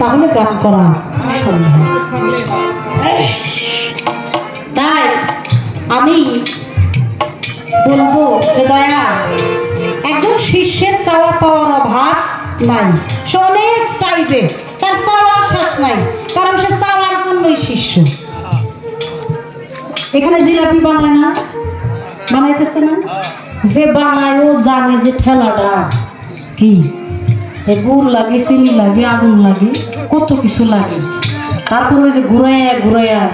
তাহলে গান করা তাই আমি বলব যে দয়া, একজন শিষ্যের চাওয়া পাওয়ার অভাব নাই। সে অনেক চাইবে, তার চাওয়ার শেষ নাই, কারণ সে চাওয়ার জন্যই শিষ্য। এখানে জিলাপি বানায় না? বানাইতেছে না? যে বানায় ও জানে যে ঠেলাটা কি। গুড় লাগে, চিনি লাগে, আগুন লাগে, কত কিছু লাগে। তারপর ওই যে ঘুরাইয়া ঘুরাইয়া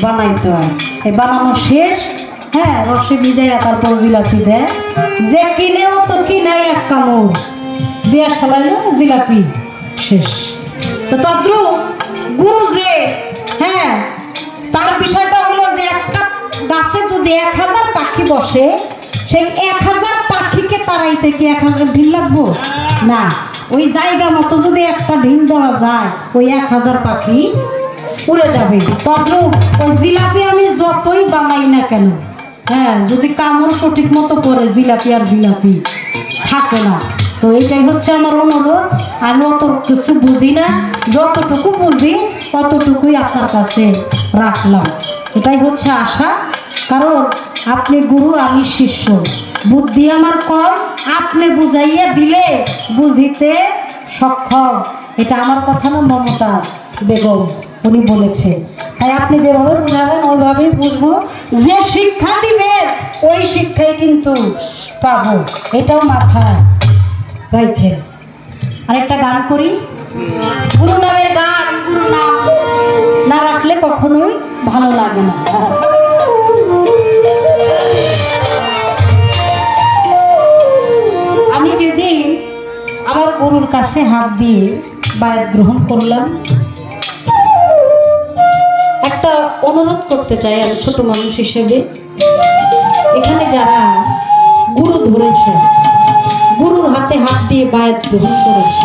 বানাইতে হয়। এই বানানো শেষ হ্যাঁ রসে ভিজাইয়া তারপর জিলাপি দেয়। যে কিনেও তো কিনাই এক কামড়। দেয়া ফেলাইলো জিলাপি শেষ। তো তদ্রু গুরু যে হ্যাঁ তার বিষয়টা হলো যে একটা গাছে যদি এক হাজার পাখি বসে, সেই এক হাজার পাখিকে তাড়াইতে কি এক হাজার ঢিল লাগবো? না। ওই জায়গা মতো যদি একটা ঢিল দেওয়া যায়, ওই এক হাজার পাখি উড়ে যাবে। তদ্রুপ ওই জিলাপি আমি যতই বানাই না কেন হ্যাঁ যদি কামড় সঠিক মতো করে জিলাপি আর জিলাপি, থাকে না। তো এটাই হচ্ছে আমার অনুরোধ। আমি অত কিছু বুঝি না, যতটুকু বুঝি ততটুকুই আপনার কাছে রাখলাম। এটাই হচ্ছে আশা। কারণ আপনি গুরু, আমি শিষ্য। বুদ্ধি আমার কম, আপনি বুঝাইয়া দিলে বুঝিতে সক্ষম। এটা আমার কথা না মমতা বেগম, উনি বলেছে। তাই আপনি যেভাবে বুঝাবেন, ওইভাবেই বুঝব। যে শিক্ষা দিবেন ওই শিক্ষাই কিন্তু পাবো। এটাও মাথায় রয়েছে আরেকটা গান করি। গুরু নামের গান, গুরু নাম না রাখলে কখনোই ভালো লাগে না। গরুর কাছে হাত দিয়ে বায়াত গ্রহণ করলাম। একটা অনুরোধ করতে চাই আমি ছোট মানুষ হিসেবে। এখানে যারা গুরু ধরেছে, গুরুর হাতে হাত দিয়ে বায়াত গ্রহণ করেছে,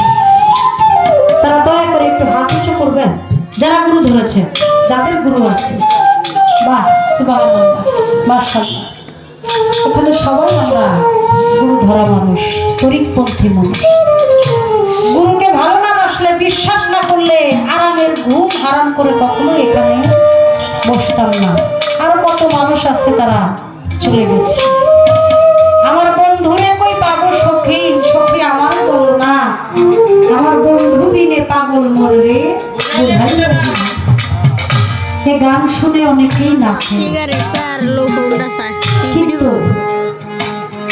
তারা দয়া করে একটু হাত উঁচু করবেন। যারা গুরু ধরেছে, যাদের গুরু আছে, বাহ সুবাহ এখানে সবাই আমরা গুরু ধরা মানুষ, তরিকপন্থী মানুষ। গুরুকে ভালো না বাসলে বিশ্বাস না করলে আরামের ঘুম হারাম করে কখনো এখানে বসতাম না। আরও কত মানুষ আছে তারা চলে গেছে। আমার বন্ধুরে কই পাবো সখী? সখী আমার বলো না। আমার বন্ধু বিনে পাগল মরে বোঝাই না। এ গান শুনে অনেকেই নাচে। Video.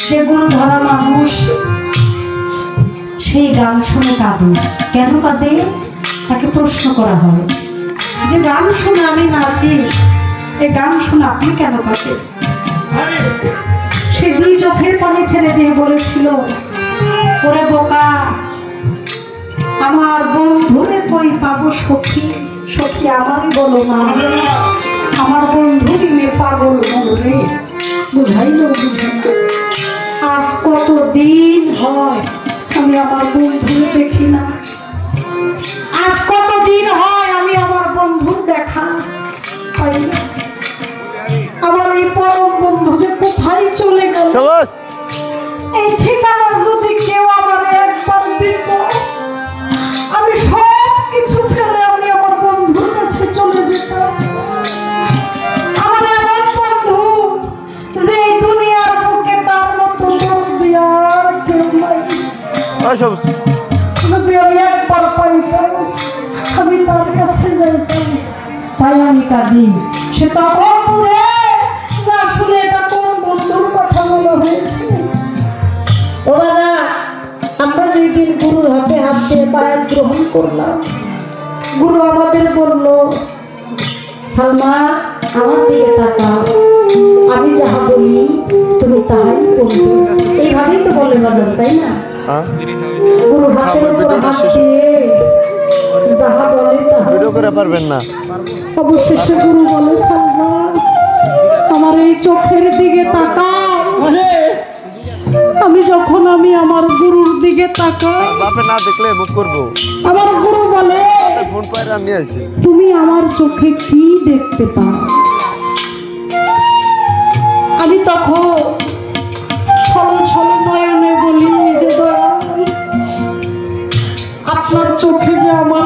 যেগুলো ধরা মানুষ সেই গান শুনে কাঁদে কেন কাঁদে? তাকে প্রশ্ন করা হয়। যে গান শুনে আমি নাচি এই গান শুনে আপনি কেন কাঁদে সে দুই চোখের পানি ছেড়ে দিয়ে বলেছিল, ওরে বোকা, আমার বন্ধুরে কই পাবো সখী? সখী আমারই বলো না। আমার বন্ধু মে পাগল মরে বুঝাইল বুঝে না। আজ কত দিন হয় আমি আমার বন্ধু দেখি না। আজ কতদিন হয় আমি আমার বন্ধু দেখা পাই না। আমার এই পরম বন্ধু যে কোথায় চলে গেল? এই ঠিকানা যদি আমি একবার পাইতাম তার আমরা যেই গুরুর হাতে হাত দিয়ে গ্রহণ করলাম গুরু আমাদের বলল সালমা আমার দিকে তাকাও আমি যাহা বলি তুমি তাহাই করবে এইভাবেই তো বলে বাজার তাই না গুরু হাতের আমার উপর ভিডিওটা শেষ হোক। দিয়ে যাহা বলে তাহা ভিডিও করে পারবেন না। অবশেষে গুরু বলে আমার এই চোখের দিকে তাকাও। আমি যখন আমি আমার গুরুর দিকে তাকাই বাপে না দেখলে মুখ করব? আমার গুরু বলে ফোন পায়রা নিয়ে আসি তুমি আমার চোখে কি দেখতে পাও? আমি তখন ছল ছল নয়নে বলি যে আপনার চোখে যে আমার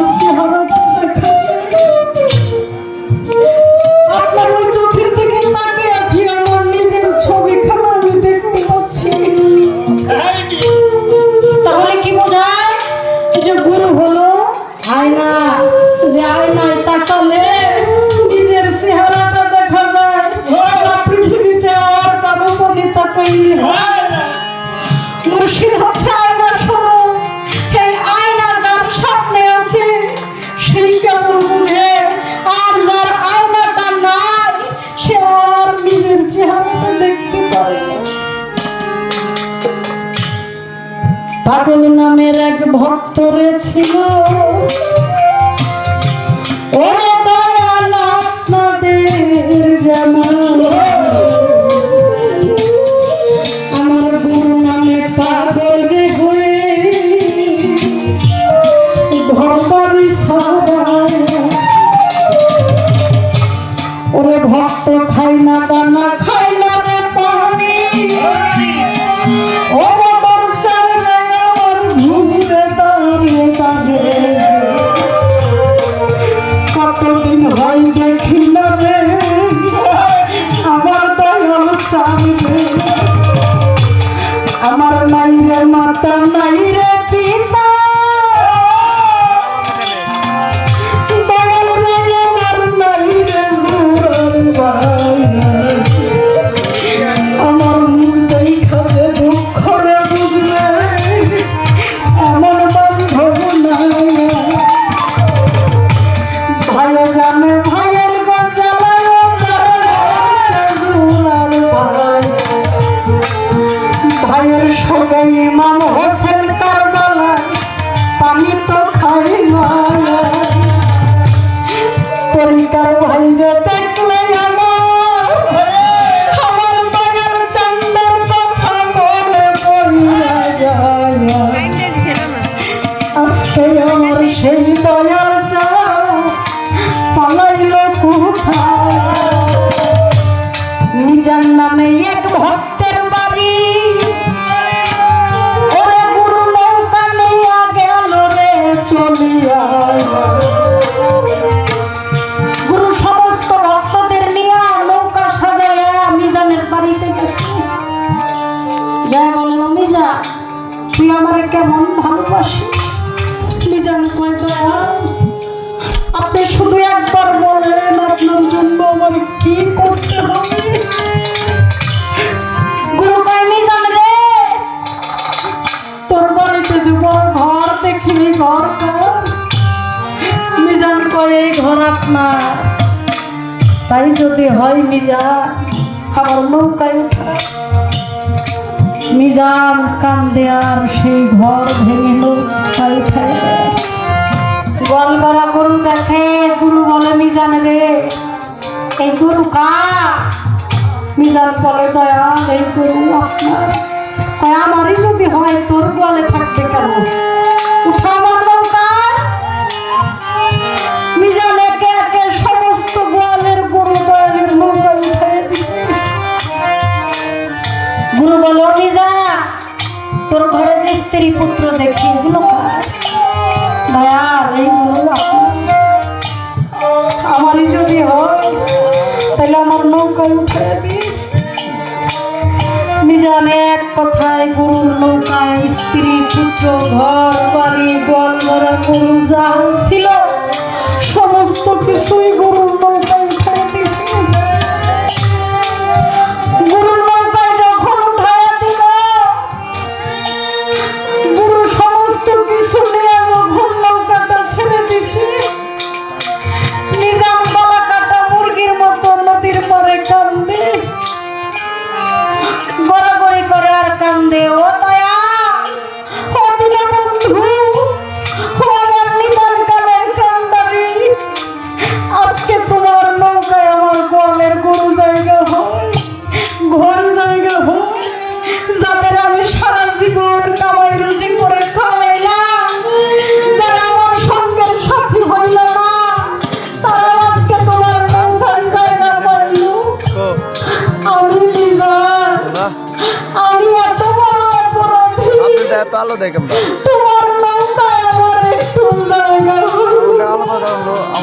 alma. ভরাত্মা তাই যদি হয় মিজা আমার নৌকায় উঠা। মিজান কান্দে আর সেই ঘর ভেঙে নৌকায় উঠা। গল করা গরু দেখে, গুরু বলে, মিজান রে, এই গুরু কা মিজান বলে দয়া, এই গুরু আপনার। আমারই যদি হয় তোর বলে থাকবে কেন? উঠা তেরি পুত্র দেখি, এগুলো দয়ার এইগুলো আমারই যদি হয়, তাহলে আমার নৌকায় উঠে নিজান এক কথায় গরুর নৌকায় স্ত্রী, পুত্র, ঘর, বাড়ি বল মরা, গরু, যা ছিল, সমস্ত কিছুই গরু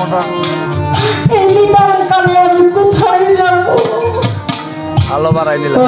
মোটা। আলো বাড়াই নিলাম।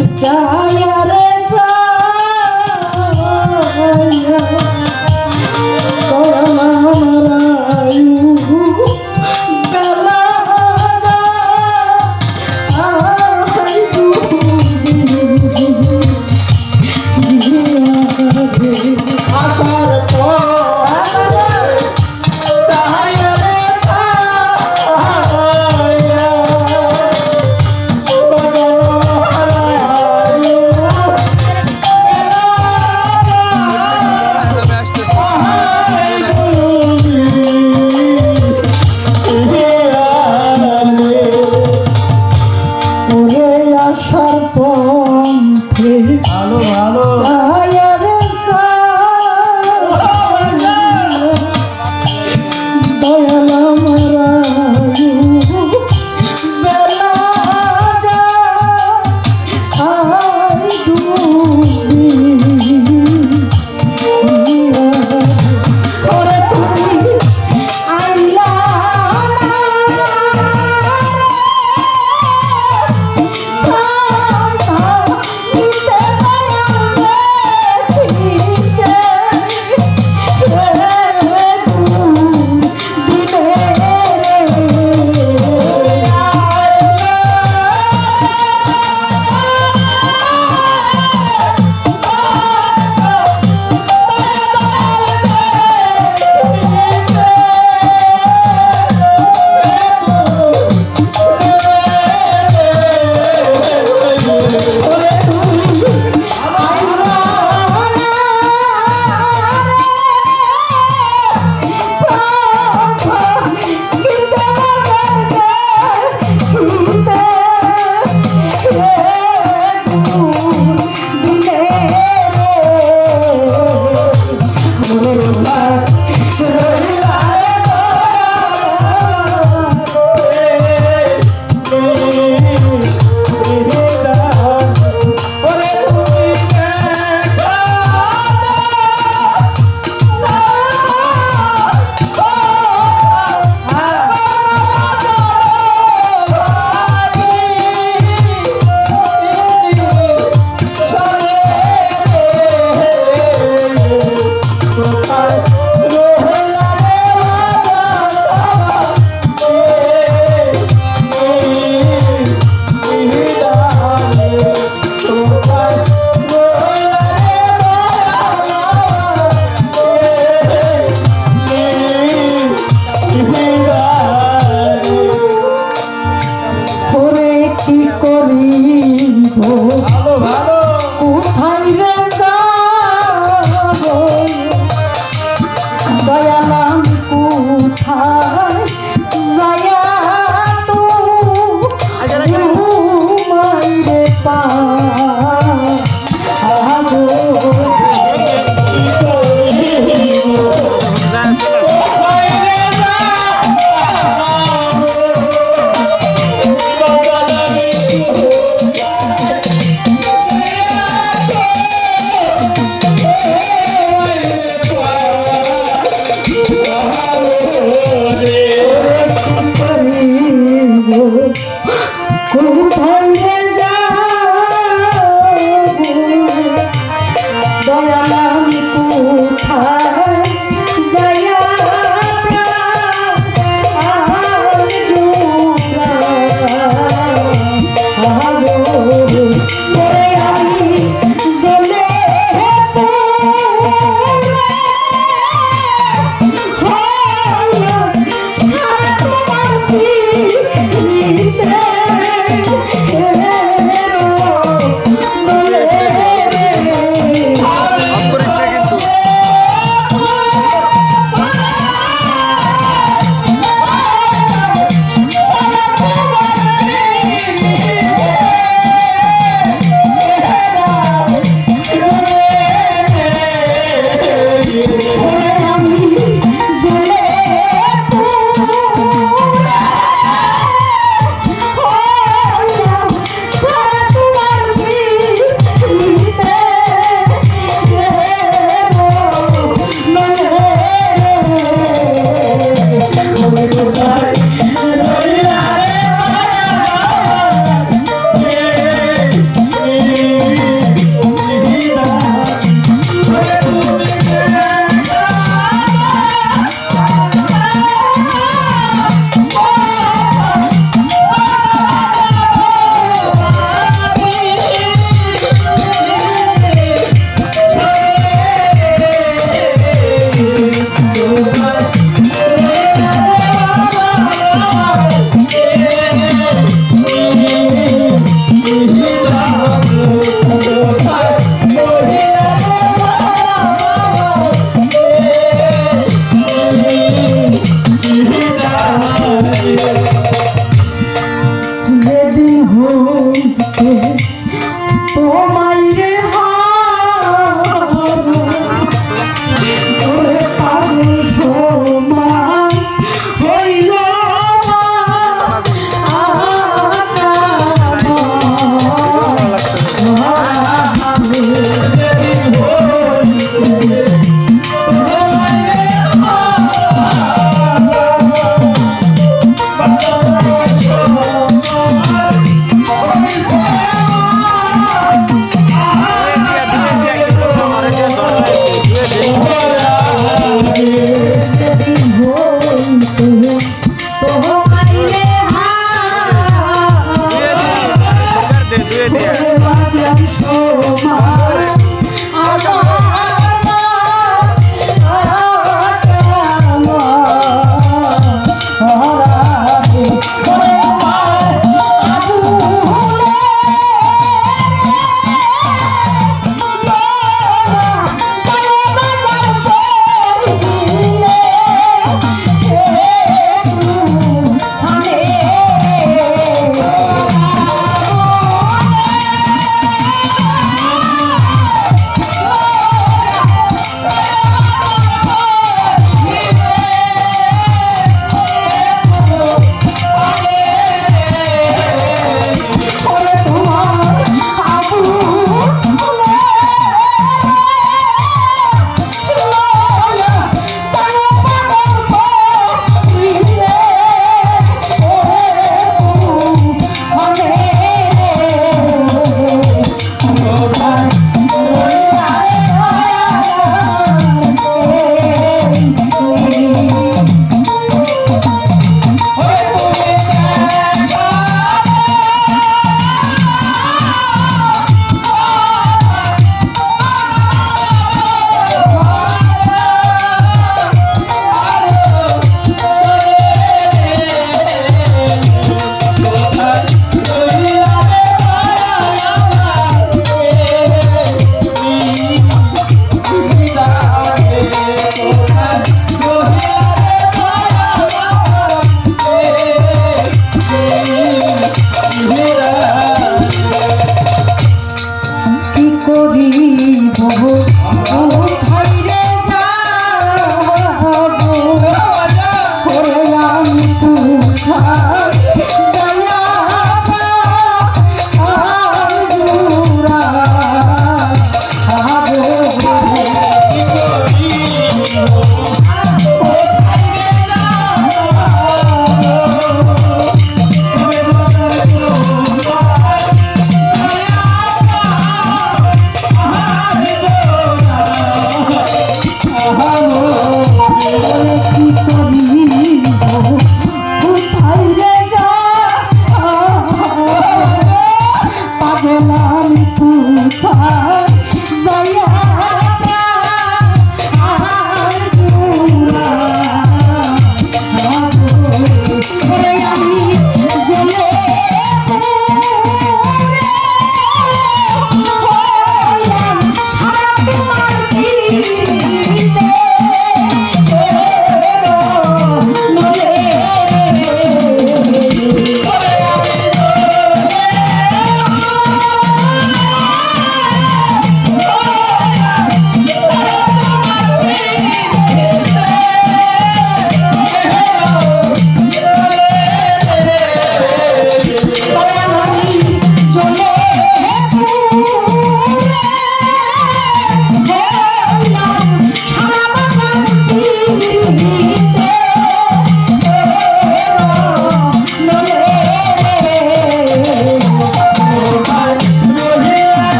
Daya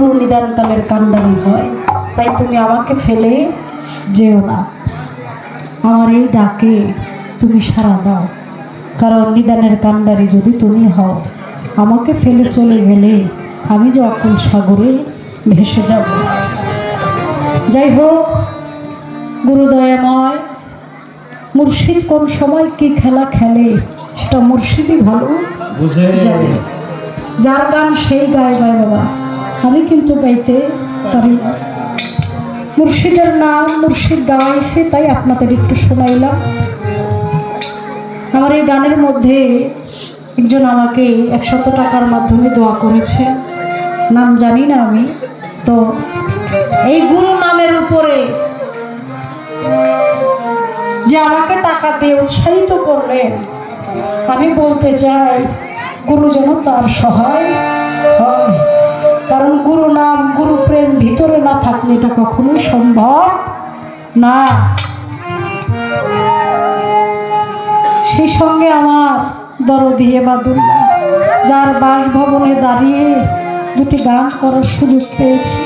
গুরু নিদান কালের কান্দারি হয়। তাই তুমি আমাকে ফেলে যেও না। আমার এই ডাকে তুমি সাড়া দাও। কারণ নিদানের কান্ডারি যদি তুমি হও আমাকে ফেলে চলে গেলে আমি যে অকুল সাগরে ভেসে যাব। যাই হোক গুরুদয়াময় মুর্শিদ কোন সময় কি খেলা খেলে সেটা মুর্শিদই ভালো যার গান সেই গায় গায় বাবা। আমি কিন্তু গাইতে পারি না। মুর্শিদের নাম, মুর্শিদ গাওয়াইছে তাই আপনাদের একটু শোনাইলাম। আমার এই গানের মধ্যে একজন আমাকে একশত টাকার মাধ্যমে দোয়া করেছে। নাম জানি না আমি, তো এই গুরু নামের উপরে যে আমাকে টাকা দিয়ে উৎসাহিত করলেন, আমি বলতে চাই, গুরু যেন তার সহায় হয়। কারণ গুরু নাম গুরু প্রেম ভিতরে না থাকলে এটা কখনোই সম্ভব না। সেই সঙ্গে আমার দরদি এবাদুল্লাহ যার বাসভবনে দাঁড়িয়ে দুটি গান করার সুযোগ পেয়েছি।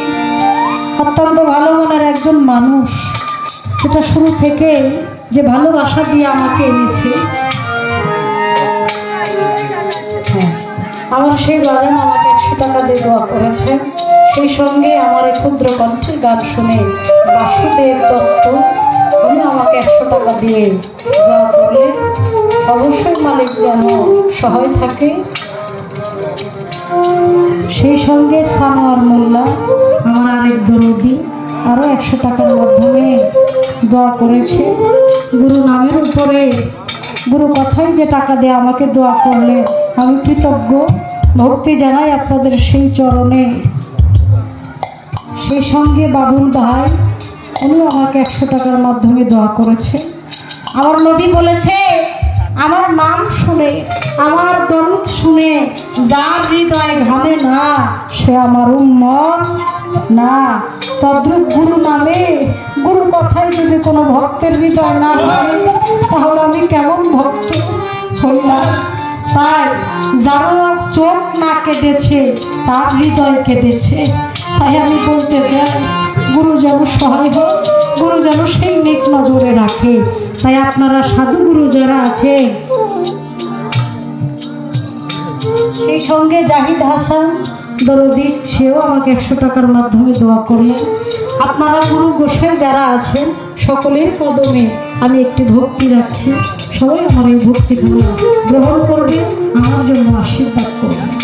অত্যন্ত ভালো মনের একজন মানুষ। যেটা শুরু থেকে যে ভালোবাসা দিয়ে আমাকে এনেছে। হ্যাঁ, আমার সেই বাজান আমাকে একশো টাকা দিয়ে দেওয়া করেছে সেই সঙ্গে আমার এই ক্ষুদ্র কণ্ঠের গান শুনে বাসুদেব দত্ত, উনি আমাকে একশো টাকা দিয়ে দেওয়া করলেন। অবশ্যই মালিক যেন সহায় থাকে। সেই সঙ্গে সানোয়ার মোল্লা, আমার আরেক দরদি আরও একশো টাকার মাধ্যমে দোয়া করেছে। গুরু নামের উপরে গুরু কথাই যে টাকা দিয়ে আমাকে দোয়া করলে আমি কৃতজ্ঞ। ভক্তি জানাই আপনাদের সেই চরণে। সেই সঙ্গে বাবুল ভাই উনি আমাকে একশো টাকার মাধ্যমে দোয়া করেছে। আমার নদী বলেছে, আমার নাম শুনে, আমার দরুদ শুনে যার হৃদয় ঘামে না, সে আমার উম্মত না। তদ্রুপ গুরু নামে গুরু কথায় যদি কোনো ভক্তের হৃদয় না ঘামে, তাহলে আমি কেমন ভক্ত হইলাম? তাই যারা চোখ না কেঁদেছে, তার হৃদয় কেঁদেছে। তাই আমি বলতে চাই, গুরু যেন সহায় হোক, গুরু যেন সেই নেক নজরে রাখে। তাই আপনারা সাধুগুরু যারা আছে সেই সঙ্গে জাহিদ হাসান দরদি, সেও আমাকে একশো টাকার মাধ্যমে দোয়া করলেন। আপনারা গুরু গোসাই যারা আছেন, সকলের কদমে আমি একটি ভক্তি রাখছি সবাই আমার এই ভক্তিগুলো গ্রহণ করবে আমার জন্য আশীর্বাদ করবে।